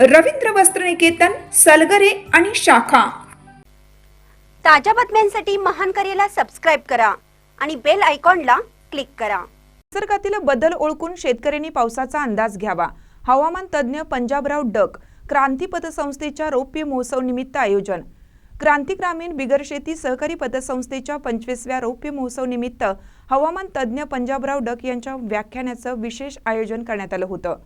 रवींद्र वस्त्रनिकेतन सलगरे आणि शाखा. ताज्या बातम्यांसाठी महान करेला सबस्क्राईब करा आणि बेल आयकॉनला क्लिक करा. निसर्गातील बदल ओळखून शेतकऱ्यांनी पावसाचा अंदाज घ्यावा. हवामान तज्ज्ञ पंजाबराव डक क्रांती पतसंस्थेच्या रौप्य महोत्सव निमित्त आयोजन. क्रांती ग्रामीण बिगर शेती सहकारी पतसंस्थेच्या पंचवीसव्या रौप्य महोत्सव निमित्त हवामान तज्ज्ञ पंजाबराव डक यांच्या व्याख्यानाचं विशेष आयोजन करण्यात आलं होतं.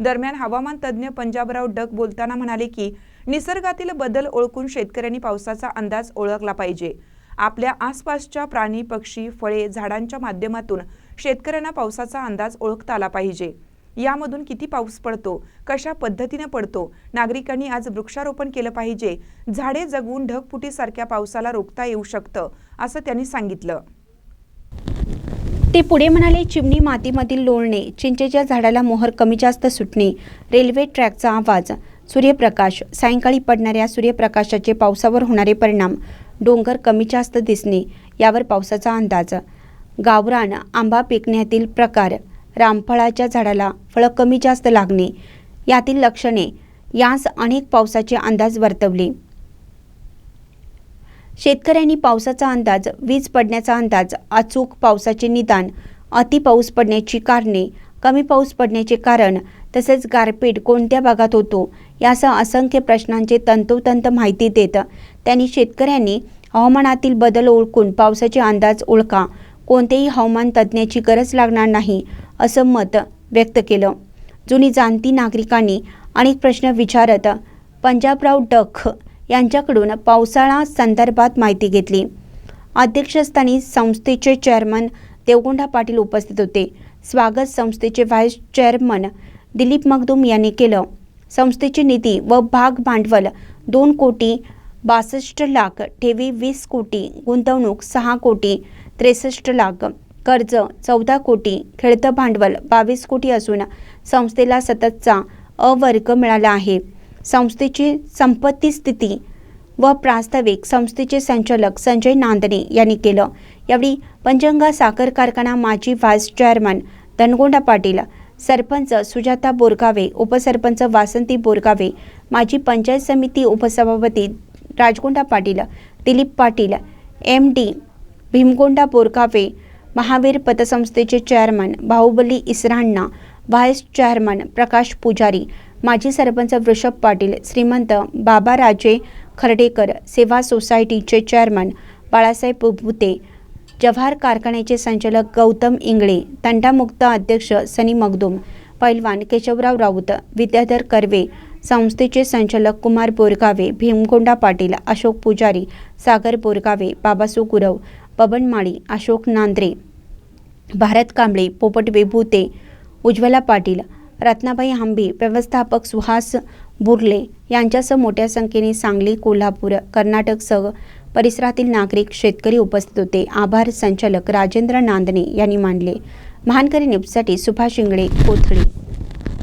दरम्यान हवामान तज्ज्ञ पंजाबराव डक बोलताना म्हणाले की निसर्गातील बदल ओळखून शेतकऱ्यांनी पावसाचा अंदाज ओळखला पाहिजे. आपल्या आसपासच्या प्राणी पक्षी फळे झाडांच्या माध्यमातून शेतकऱ्यांना पावसाचा अंदाज ओळखता आला पाहिजे. यामधून किती पाऊस पडतो कशा पद्धतीने पडतो नागरिकांनी आज वृक्षारोपण केलं पाहिजे झाडे जगवून ढगफुटीसारख्या पावसाला रोखता येऊ शकतं असं त्यांनी सांगितलं. ते पुढे म्हणाले चिमणी मातीमधील लोळणे चिंचेच्या झाडाला मोहर कमी जास्त सुटणे रेल्वे ट्रॅकचा आवाज सूर्यप्रकाश सायंकाळी पडणाऱ्या सूर्यप्रकाशाचे पावसावर होणारे परिणाम डोंगर कमी जास्त दिसणे यावर पावसाचा अंदाज गावरान आंबा पिकण्यातील प्रकार रामफळाच्या झाडाला फळं कमी जास्त लागणे यातील लक्षणे यास अनेक पावसाचे अंदाज वर्तवले. शेतकऱ्यांनी पावसाचा अंदाज वीज पडण्याचा अंदाज अचूक पावसाचे निदान अति पाऊस पडण्याची कारणे कमी पाऊस पडण्याचे कारण तसेच गारपीट कोणत्या भागात होतो यासह असंख्य प्रश्नांचे तंतोतंत माहिती देत त्यांनी शेतकऱ्यांनी हवामानातील बदल ओळखून पावसाचे अंदाज ओळखा कोणत्याही हवामान तज्ज्ञाची गरज लागणार नाही असं मत व्यक्त केलं. जुनी जाणती नागरिकांनी अनेक प्रश्न विचारत पंजाबराव डख यांच्याकडून पावसाळा संदर्भात माहिती घेतली. अध्यक्षस्थानी संस्थेचे चेअरमन देवगोंडा पाटील उपस्थित होते. स्वागत संस्थेचे व्हाईस चेअरमन दिलीप मगदूम यांनी केलं. संस्थेची निधी व भाग भांडवल दोन कोटी बासष्ट लाख ठेवी वीस कोटी गुंतवणूक सहा कोटी त्रेसष्ट लाख कर्ज चौदा कोटी खेळतं भांडवल बावीस कोटी असून संस्थेला सततचा अवर्ग मिळाला आहे. संस्थेची संपत्ती स्थिती व प्रास्ताविक संस्थेचे संचालक संजय नांदणे यांनी केलं. यावेळी पंचगंगा साखर कारखाना माजी व्हाईस चेअरमन धनगोंडा पाटील सरपंच सुजाता बोरगावे उपसरपंच वासंती बोरगावे माजी पंचायत समिती उपसभापती राजगोंडा पाटील दिलीप पाटील एम डी भीमगोंडा बोरगावे महावीर पतसंस्थेचे चेअरमन बाहुबली इसरांना व्हाईस चेअरमन प्रकाश पुजारी माजी सरपंच वृषभ पाटील श्रीमंत बाबाराजे खर्डेकर सेवा सोसायटीचे चेअरमन बाळासाहेब बुबुते जव्हार कारखान्याचे संचालक गौतम इंगळे तंटामुक्त अध्यक्ष सनी मगदूम पैलवान केशवराव राऊत विद्याधर कर्वे संस्थेचे संचालक कुमार बोरगावे भीमगोंडा पाटील अशोक पुजारी सागर बोरगावे बाबासू गुरव बबन माळी अशोक नांद्रे भारत कांबळे पोपट विभूते उज्ज्वला पाटील रत्नाबाई हांबी व्यवस्थापक सुहास बुर्ले यांच्यासह मोठ्या संख्येने सांगली कोल्हापूर कर्नाटकसह परिसरातील नागरिक शेतकरी उपस्थित होते. आभार संचालक राजेंद्र नांदणे यांनी मानले. महानकरी न्यूजसाठी सुभाष इंगळे कोथळी.